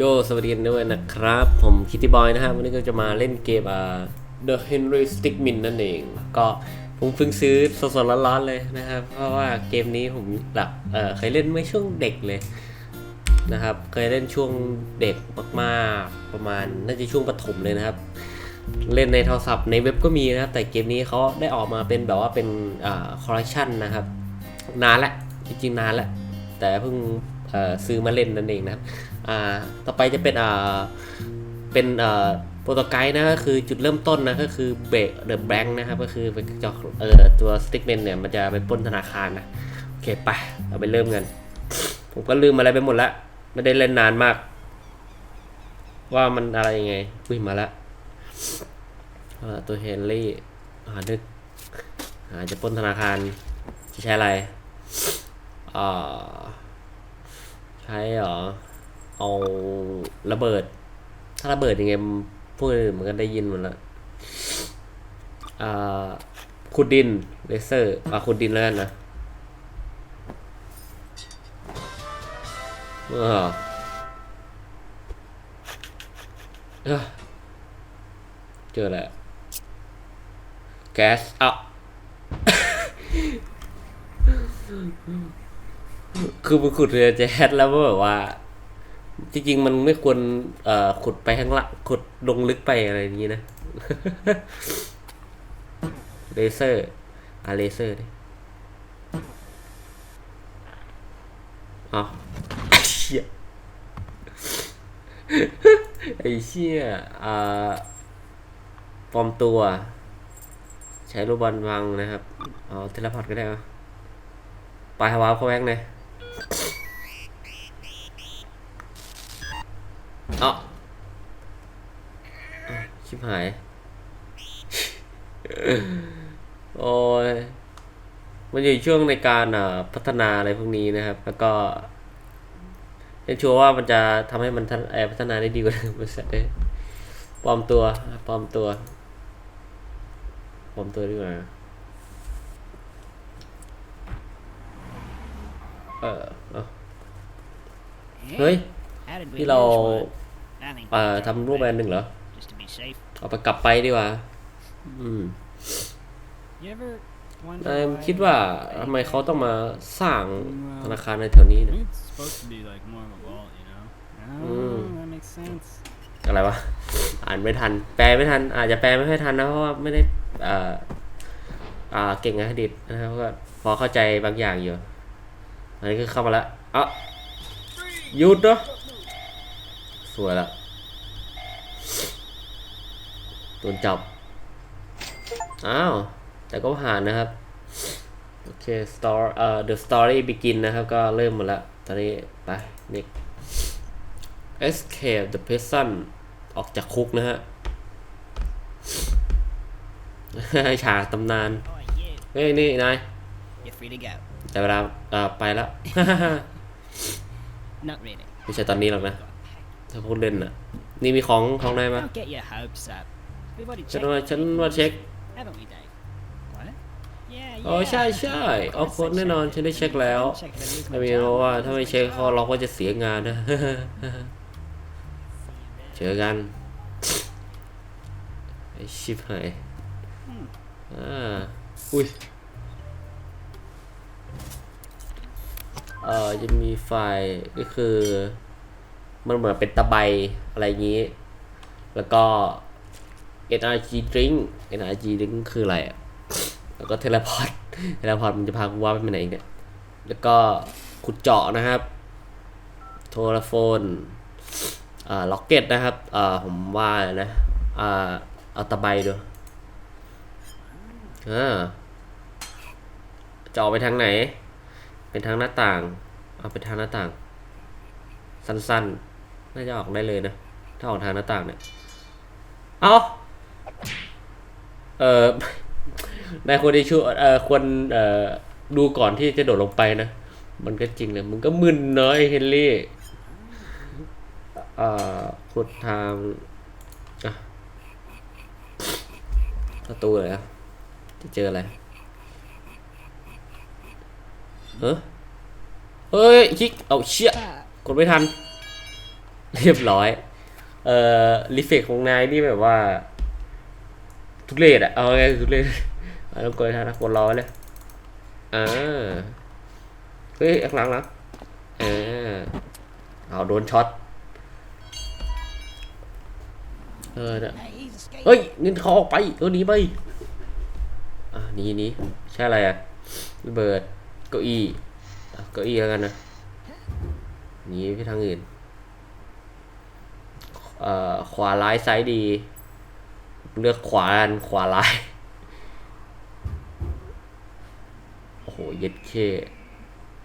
โยสวัสดีกันด้วยนะครับ ผมคิตตี้บอยนะครับวันนี้ก็จะมาเล่นเกมอ่า The Henry Stickmin นั่นเอง ก็ผมเพิ่งซื้อสดๆร้อนๆเลยนะครับ เพราะว่าเกมนี้ผมหลักเออเคยเล่นเมื่อช่วงเด็กเลยนะครับ เคยเล่นช่วงเด็กมากๆประมาณน่าจะช่วงประถมเลยนะครับ เล่นในโทรศัพท์ในเว็บก็มีนะครับแต่เกมนี้เขาได้ออกมาเป็นแบบว่าเป็นอ่าคอลเลคชันนะครับ นานละจริงๆนานละแต่เพิ่ง ซื้อมาเล่นนั่นเองนะต่อไปจะเป็นเป็นเอ่อโปรโตไกด์นะก็คือจุดเริ่มต้นนะก็คือเบรกเดอะแบงค์นะครับก็คือเป็นจอกเออตัวสติ๊กเมนเนี่ยมันจะไปปล้นธนาคารนะโอเคไปเราไปเริ่มกัน ผมก็ลืมอะไรไปหมดละไม่ได้เล่นนานมาก ว่ามันอะไรยังไงอุ้ยมาละตัวเฮนรี่หานึกหาจะปล้นธนาคารจะใช้อะไรอ่า ใช้เหรอ เอาระเบิด ถ้าระเบิดยังไงพวกอื่นมันก็ได้ยินหมดล้วอ่าขุดดินเลเซอร์อ่าขุดดินแล้วกันนะเออเอ้อเจอแล้วแก๊สอะ คือมันขุดเรือแจ๊สแล้วแบบว่า จริง ๆ มันไม่ควรเอ่อขุดไปข้างละขุดลงลึกไปอะไรอย่างนี้นะ เลเซอร์อะเลเซอร์ดิอ๋อไอ้เชี่ยไอ้เชี่ยอ่าปลอมตัว ใช้ลูกบอลวางนะครับ เอาเทเลพอร์ตก็ได้อะไปฮาวาเข้าแว้งเลย เอาอะชิบหาย โอ้ย มันอยู่ช่วงในการอ่าพัฒนาอะไรพวกนี้นะครับ แล้วก็ยังชัวร์ว่ามันจะทำให้มันทันเอ่อพัฒนาได้ดีกว่าเดิมบริษัทได้ปลอมตัวปลอมตัวปลอมตัวดีกว่าเออเอาเฮ้ยที่เราเอ่อทำรูปแบรนด์หนึ่งเหรอ Just to be safe. เอาไปกลับไปดีกว่า อืม You ever นาย wonder คิด why ว่า they ทำไมเขาต้องมาสร้างธนา Well, คารในแถวนี้ I เนี่ย think it's supposed to be like more of a vault, you know? Oh, that makes sense. อะไรวะ อ่านไม่ทัน แปลไม่ทัน อาจจะแปลไม่ค่อยทันนะ เพราะว่าไม่ได้เอ่ออ่าเก่งอังกฤษนะครับก็พอเข้าใจบางอย่างอยู่ อันนี้ก็เข้ามาแล้วเอะหยุดเนาะ สวยละโดนจับ อ้าว แต่ก็ผ่านนะครับ โอเค story เอ่อ the story begin นะครับ ก็เริ่มหมดแล้วตอนนี้ ไป next escape the prison ออกจากคุกนะฮะฉากตำนาน Oh, yeah. เฮ้ย นี่ นาย You're free to go. แต่เวลาเอ่อไปแล้ว Not really. ไม่ใช่ตอนนี้หรอกนะ ถ้าพูดเล่นอะ นี่มีของของนายมา Don't get your hopes up. We've already ฉัน checked ว่า it, ฉันว่าเช็ค haven't we, Dave? What? Yeah, อ๋อ yeah. ใช่ใช่ออฟโค้ดแน่นอนฉันได้เช็คแล้ว Check it at ไม่มีเพราะว่าถ้าไม่เช็คเขาเราก็จะเสียงานนะ เจอกัน ไอชิบหายอ่าอุ้ยเอ่อจะมีไฟล์ก็คือ มันเหมือนเป็นตะไบอะไรอย่างนี้ แล้วก็ NRG drink NRG drink คืออะไรแล้วก็เทเลพอร์ตเทเลพอร์ตมันจะพากูว่าไปไหนอีกเนี่ย แล้วก็ขุดเจาะนะครับ โทรโฟนอ่าล็อกเก็ตนะครับอ่าผมว่านะอ่าเอาตะไบดูอ่าจะออกไปทางไหน เป็นทางหน้าต่าง เอาไปทางหน้าต่าง สั้นๆ น่าจะออกได้เลยนะ ถ้าออกทางหน้าต่างเนี่ย เอาเออนายควรที่ช่วยเออควรเออดูก่อนที่จะโดดลงไปนะ มันก็จริงเลยมึงก็มึนเนอะไอ้เฮนรี่เอ่อขุดทางประตูเลยอะจะเจออะไรเออเฮ้ยคิก เอาเชี่ยกดไม่ทัน เรียบร้อย เอ่อรีเฟกของนายนี่แบบว่า ทุเรศอะเอาไงทุเรศเอาต้องกดทางนะกดรอไว้เลยอ่าเฮ้ยข้างหลังหลังอ่าเอาโดนช็อตเออเนี่ยเฮ้ยนี่เขาออกไปเออหนีไปอะหนีหนีใช่อะไรอะระเบิดเก้าอี้เก้าอี้แล้วกันนะหนีไปทางอื่น ขวาร้ายซ้ายดี เลือกขวาอันขวาร้าย โอ้โห เย็ดเค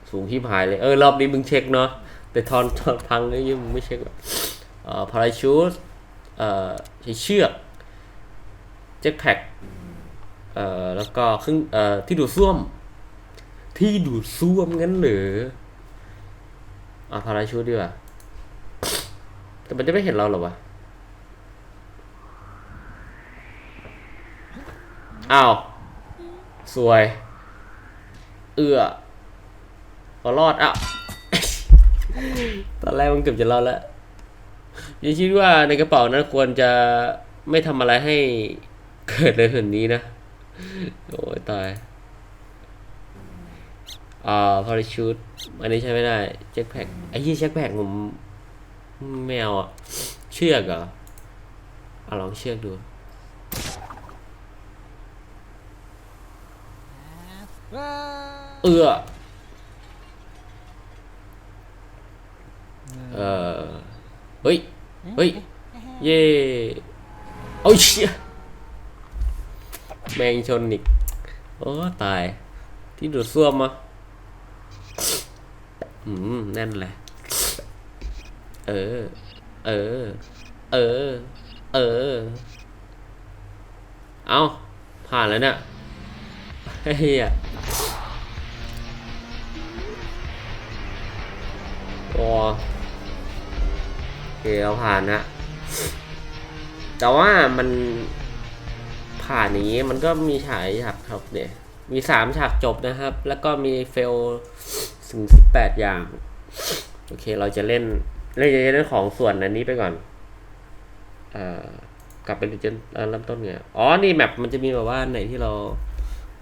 สูงที่หายเลย เออ รอบนี้มึงเช็คเนาะ แต่ทอนทอนพังเลยยังมึงไม่เช็คเอ่อพาราชูตเอ่อใช้เชือก เจ็ตแพ็กเอ่อ แล้วก็ครื่งเอ่อ ที่ดูดซ่วม ที่ดูดซ่วมงั้นหรืออะพาราชูตดีกว่า แต่มันจะไม่เห็นเราเหรอวะ อ้าว สวย เอือพอรอดอะ ตอนแรกมันเกือบจะรอดแล้วยังคิดว่าในกระเป๋านั้นควรจะไม่ทำอะไรให้เกิดเลยแบบนี้นะ โอ้ยตายอ่าพาราชูตอันนี้ใช้ไม่ได้แจ็คแพ็กไอ้ยี่แจ็คแพ็กผม ไม่เอาอะเชือกเหรอเอาลองเชือกดูเอือเออเฮ้ย เฮ้ย เย่โอ้ยเชี่ยแมงชนอีก โอ้ ตาย ที่ดูดซ่วมมะอืม แน่นเลย เออ เออ เออ เออ เอาผ่านแล้วเนี่ยเฮียโอ้โอเคเราผ่านนะ แต่ว่ามันผ่านอย่างนี้มันก็มีฉายฉากจบเนี่ย มีสามฉากจบนะครับ แล้วก็มีเฟลถึงสิบแปดอย่าง โอเคเราจะเล่น เล่นจะเล่นของส่วนอันนี้ไปก่อนอ่อกลับไปดูจนเอ่อเริ่มต้นไงอ๋อ นี่แมปมันจะมีแบบว่าไหนที่เรา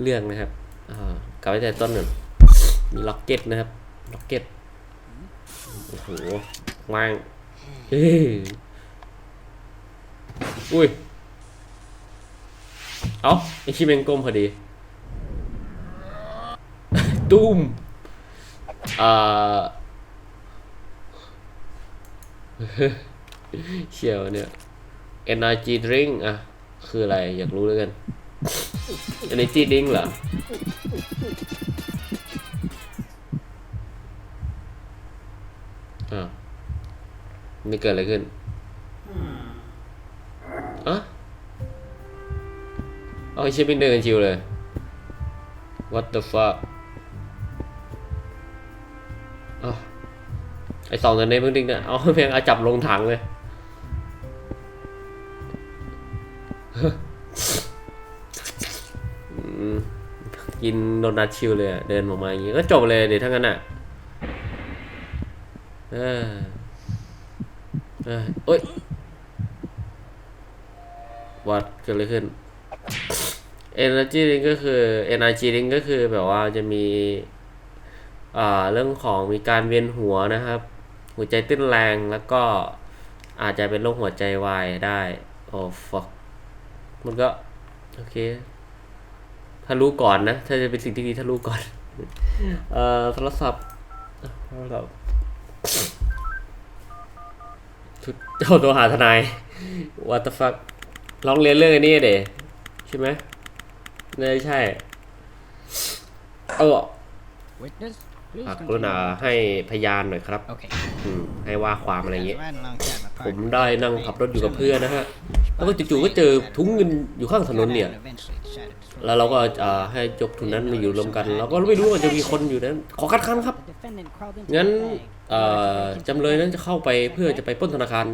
เลือกนะครับอ่ากลับไปแต่ต้นหนึ่งมีล็อกเก็ตนะครับ ล็อกเก็ต โอ้โหว่างเฮ้ยอุ้ย เอ้าไอชิเมงกลมพอดี ตุ้มอ่า เชียวเนี่ย energy drink อะ คืออะไรอยากรู้เลยกัน energy drink เหรอ อ่าวไม่เกิดอะไรขึ้นอะเอาไอเชฟเป็นเดินชิวเลย what the fuck ไอสองตัวนี้เพิ่งดิ้งเนี่ยเอาเพียงเอาจับลงถังเลยกินโดนัทชิลเลยเดินออกมาอย่างงี้ก็จบเลยเดี๋ยวทั้งนั้นอะเออเอยเอ้ยวัดเกิดอะไรขึ้น Energy Drink ก็คือ Energy Drink ก็คือแบบว่าจะมี อ่า เรื่องของมีการเวียนหัวนะครับ หัวใจเต้นแรงแล้วก็อาจจะเป็นโรคหัวใจวายได้ โอ้ fuck มันก็ โอเค ถ้ารู้ก่อนนะ ถ้าจะเป็นสิ่งที่ดีถ้ารู้ก่อน เอ่อโทรศัพท์โทรศัพท์ชุดเจ้าตัวหาทนาย what the fuck ลองเรียนเรื่องนี้เดใช่ไหมไม่ใช่ เออ Witness, please ฝากกรุณา continue. ให้พยานหน่อยครับ Okay. อืมให้ว่าความอะไรอย่างเงี้ย Riding alongside my ผม partner. ได้นั่งขับรถอยู่กับเพื่อนนะฮะแล้วก็จู่ๆก็เจอถุงเงินอยู่ข้างถนนเนี่ย Eventually decided to throw แล้วเราก็อ่าให้ยกถุงนั้นมาอยู่รวมกัน เราก็ไม่รู้ว่าจะมีคนอยู่นั้น ขอคัดค้านครับ The defendant crawled into งั้น the bag. เอ่อจำเลยนั้นจะเข้าไปเพื่อจะไปปล้นธนาคาร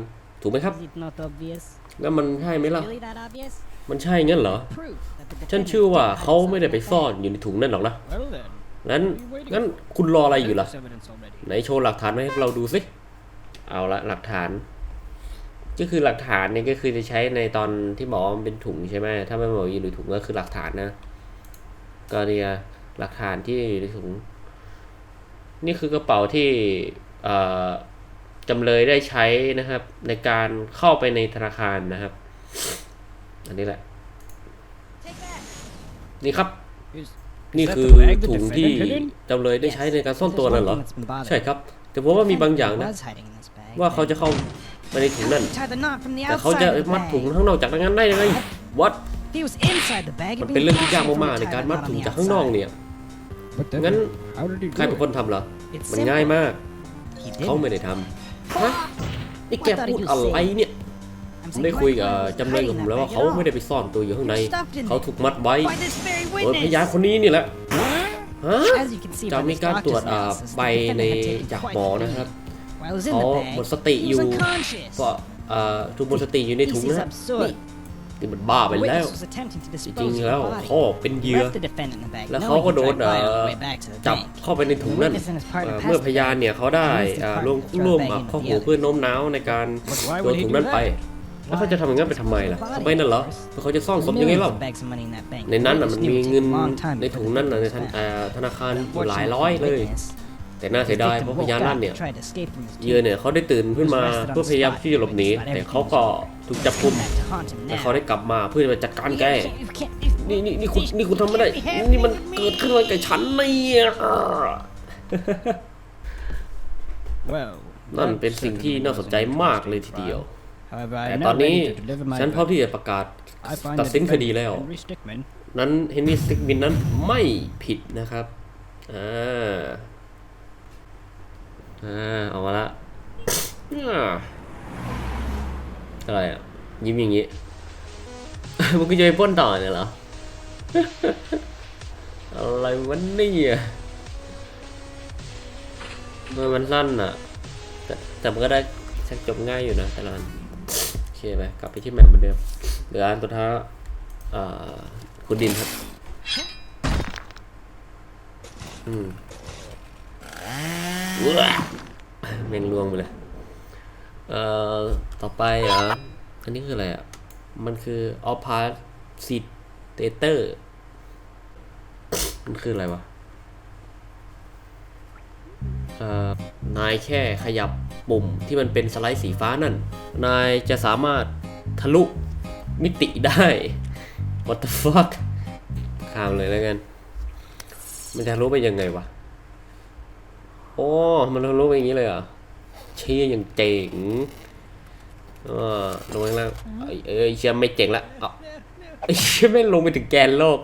ถูกไหมครับ Is it not obvious? แล้วมันใช่ไหมล่ะ Really that obvious? มันใช่งั้นเหรอ Proof that the ฉัน defendant เชื่อว่า had เขา some ไม่ได้ไป in the ซ่อน bag. อยู่ในถุงนั่นหรอกนะ Well then, งั้นงั้นคุณรออะไรอยู่ล่ะไหนโชว์หลักฐานมาให้เราดูสิเอาละหลักฐาน ก็คือหลักฐานเนี่ยก็คือจะใช้ในตอนที่บอกว่ามันเป็นถุงใช่ไหมถ้าไม่บอกอยู่ในถุงก็คือหลักฐานนะก็เนี่ยหลักฐานที่อยู่ในถุง นี่คือกระเป๋าที่จำเลยได้ใช้นะครับ ในการเข้าไปในธนาคารนะครับ อันนี้แหละ นี่ครับ นี่ is that คือ the bag the ถุงที่ defendant hid in? จำเลยได้ใช้ในการซ่อน If ตัว there's นั่น one เหรอ thing that's been bothering ใช่ครับ แต่ผมว่ามีบางอย่าง me, นะ was hiding in this bag, ว่าเขา then จะเข้าไปในถุงนั่น tie the knot from the แต่เขา outside จะ of the มัดถุง bag. ข้างนอกจากนั้นได้ยังไง what If he was inside the bag, มั it'd น be เป็นเรื่องที่ยาก impossible มาก to ๆใน tie การ the มัด knot ถุ on ง the จากข้างนอก outside. เนี่ย But then, Ngắn- how did he ใคร do เป็น it? คนทำเหรอ It's มันง่าย simple. มาก He เขา didn't. ไม่ได้ทำฮะนี่แกพูดอะไรเนี่ย I'm ผม saying ได้คุย Mike กับ Warren was จำเลยกับ hiding ผม that แล้วว่า bag เขา at all. ไม่ได้ไปซ่อนตัวอยู่ข้างใน He was stuffed in เขาถูกมัดไว้ By this very โดย witness. พยานคนนี้นี่แหละฮะ As you can see จะ by มี this การตรวจ doctor's อ่า analysis, ใบ the ใน defendant had taken จาก quite หมอ the นะครับ beating. While he was in เขา the หมด bag, สติอ he ยู่ was unconscious. เพราะอ่าถูกหมดสติอยู่ในถุง This นะ is ฮะ absurd. นี่มันบ้าไป The แล้ว witness was attempting to จ dispose ริง of ๆแล้ว the เขา body. เป็นเหยื่อ Left the defendant in the bag, แล้ว knowing เขาก็ he'd โดน drive by เอ่ on อ the way back to the จับ bank. เข้าไปในถุงนั่น The witness and his partner เอ่อ passed เมื่อ the พยานเนี่ยเขาได้ He used the อ่า partner ร่วม to throw the ร่วม bag อะ into ข้อ the หู other. เพื่อโน้มน้าวในการ But why โย would น he ถุง do นั่นไป that? แล้วเขาจะทำอย่างนั้นไปทำไมล่ะ Body, ทำไมนั่นเหรอ of course. เพราะเขาจะซ่อนศพยังไง Millions เล่า of bags of money in that bank. ในนั้นน่ะ The มัน witness มี knew it เงิน would take a long time ใน before ถุง the นั้นน่ะใน victim ธน was อ่า back. ธนาคารอยู่ Unfortunately หลาย for ร้อย the เลย witness, แต่น่า his เสียดาย victim เพราะพ woke ยาน up นั่นเนี่ย and tried to escape from his เหยื่อ cage. เนี่ยเขาได้ตื่นขึ้นมาเพื่อพยายามที่จะหลบหนีแต่เขาก็ถูกจับกุม Come back to haunt him แต่ now. เขาได้กลับมาเพื่อจะจัดการแก You can't- you can't- นี่นี่นี่คุณนี่คุณทำไม่ได้นี่มันเกิดขึ้นมากับฉันเนี่ย Well, นั่น that เป็นสิ่งที่ certainly น่าสน was ใจ an มากเลย interesting ทีเดียว trial. However, I แต่ am ตอน now นี้ ready to deliver my ฉันพร้อม verdict. ที่จะประกาศ I find ตัด the สินคดี defendant, แล้ว Henry Stickmin, นั้นเฮนรี่สติกมินนั้นไม่ผิดนะครับ อ่า อ่าออกมาละอ่าอะไรอะ ยิ้มอย่างงี้ มึงก็จะไปปล้นต่อเนี่ยเหรอ อะไรวันนี่อะมันมันสั้นอะ แต่แต่มันก็ได้ชักจบง่ายอยู่นะแต่ละอันโอ เคไปกลับไปที่แมปเหมือนเดิมเหลืออันตัวท้าคุณดินครับ อืมว้าแมงลวงไปเลย เอ่อ ต่อไปอะอันนี้คืออะไรอะ มันคือออพาร์ซิเตเตอร์ มันคืออะไรวะ เอ่อ นายแค่ขยับ ปุ่มที่มันเป็นสไลด์สีฟ้านั่น นายจะสามารถทะลุมิติได้ what the fuck ข้ามเลยแล้วกัน มันจะทะลุไปยังไงวะ โอ้ มันทะลุไปอย่างนี้เลยเหรอ เชี่ยอย่างเจ๋งอ่าลงไปข้างล่างเอ้ยเอ้ยเชี่ยไม่เจ๋งละเอาไอ้เชี่ยไม่ลงไปถึงแกนโลก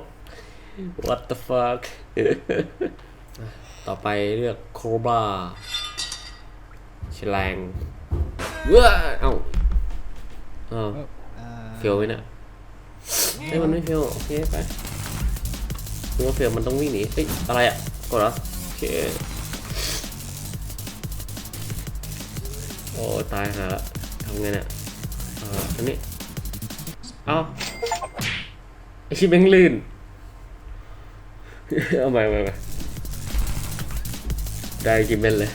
what the fuck ต่อไปเลือกโคบา ลงเว้าเอ้าเอ้า Oh, uh, เฟลไหมเนี่ยเฮ้ยมันไม่เฟลโอเคไปนึกว่าเฟลมันต้องวิ่งหนีเฮ้ยอะไรอะกดเหรอโอเคโอ้ตายหาละทำไงเนี่ยอ่าอันนี้เอ้าไอชิบแม่งลื่นเอาใหม่ใหม่ใหม่ได้กินเม็นเลย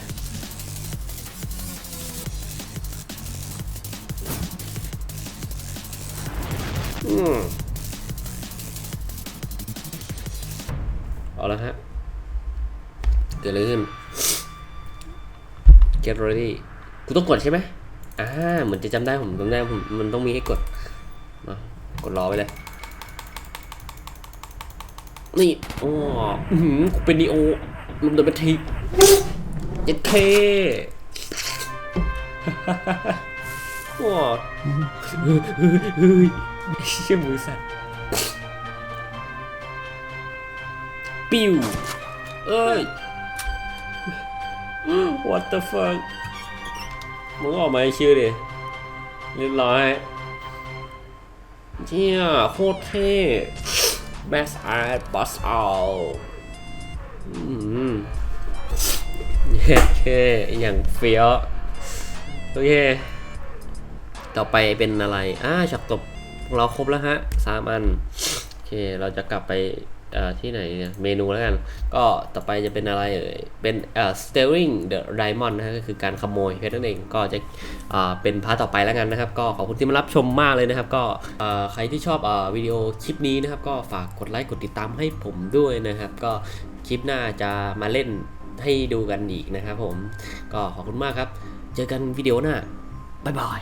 อืมเอาละฮะ เกิดอะไรขึ้น get ready กูต้องกดใช่ไหมอ่า เหมือนจะจำได้ผมจำได้ผมมันต้องมีให้กดมากดรอไว้เลย นี่อ๋ออื้อหือกูเป็นนีโอลุมเดินไปทีเจ็ดเค ว้าเฮ้ยเฮ้ยเฮ้ยเชี่ยมือสั่นปิ้วเอ้ย what the fuck มึงออกมาให้ชื่อดิเรียบร้อยเชี่ยโคตรเท่ Max Art Boss Out อืมเย้เท่อย่างเฟี้ยวโอเค ต่อไปเป็นอะไร อ่าฉากตบเราครบแล้วฮะสามอัน โอเค เราจะกลับไปอ่อที่ไหนเนี่ย เมนูแล้วกัน ก็ต่อไปจะเป็นอะไรเอ่ย เป็นเอ่อ stealing the diamond นะฮะก็คือการขโมยเพชรนั่นเอง ก็จะอ่าเป็นพาร์ทต่อไปแล้วกันนะครับ ก็ขอบคุณที่มารับชมมากเลยนะครับ ก็อ่อใครที่ชอบอ่อวิดีโอคลิปนี้นะครับ ก็ฝากกดไลค์ กดติดตามให้ผมด้วยนะครับ ก็คลิปหน้าจะมาเล่นให้ดูกันอีกนะครับผม ก็ขอบคุณมากครับ เจอกันวิดีโอหน้า บ๊ายบาย